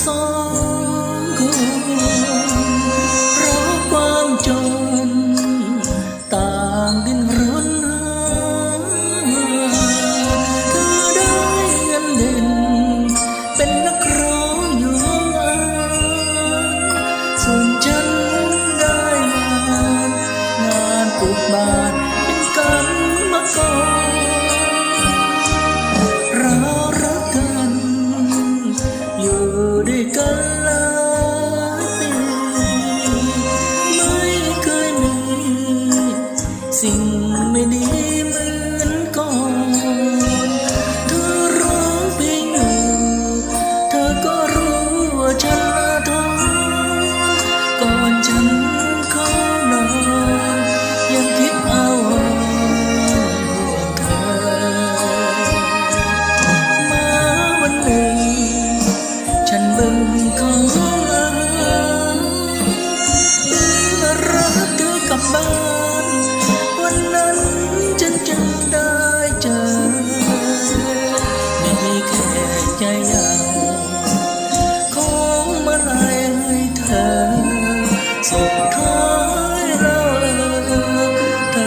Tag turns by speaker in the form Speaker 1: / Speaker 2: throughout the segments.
Speaker 1: สองคนราความจน ต่างดินรนเธอได้เงินเด่น เป็นนักรออยู่องอส่วนฉันได้งานงานปลูกบ้าน สิ่งไม่ดีเหมือนก่อนเธอร้องเพลงอยู่เธอก็รู้ว่าฉันละทนก่อนฉันเข้านอนยังคิดเอาห่วงเธอมาวันหนึ่ง ฉันเบิ่งเขาเพื่อรักเธอกลับบ้านวัน ใจยาของมาลายให้เธอสุดท้ายเราเธอ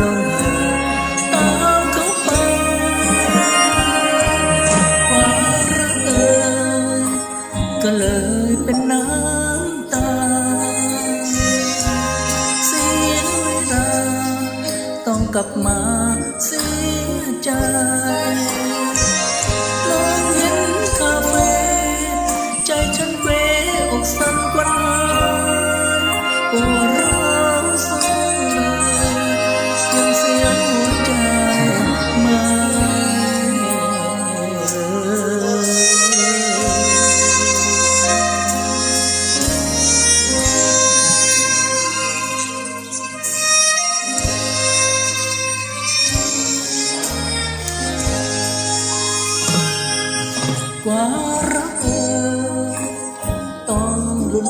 Speaker 1: ลงหาตามเขาไปความรักเอ่ยก็เลยเป็นน้ำตา เสียเวลาต้องกลับมาเสียใจ กว่ารักเอ่ยต้องหลุ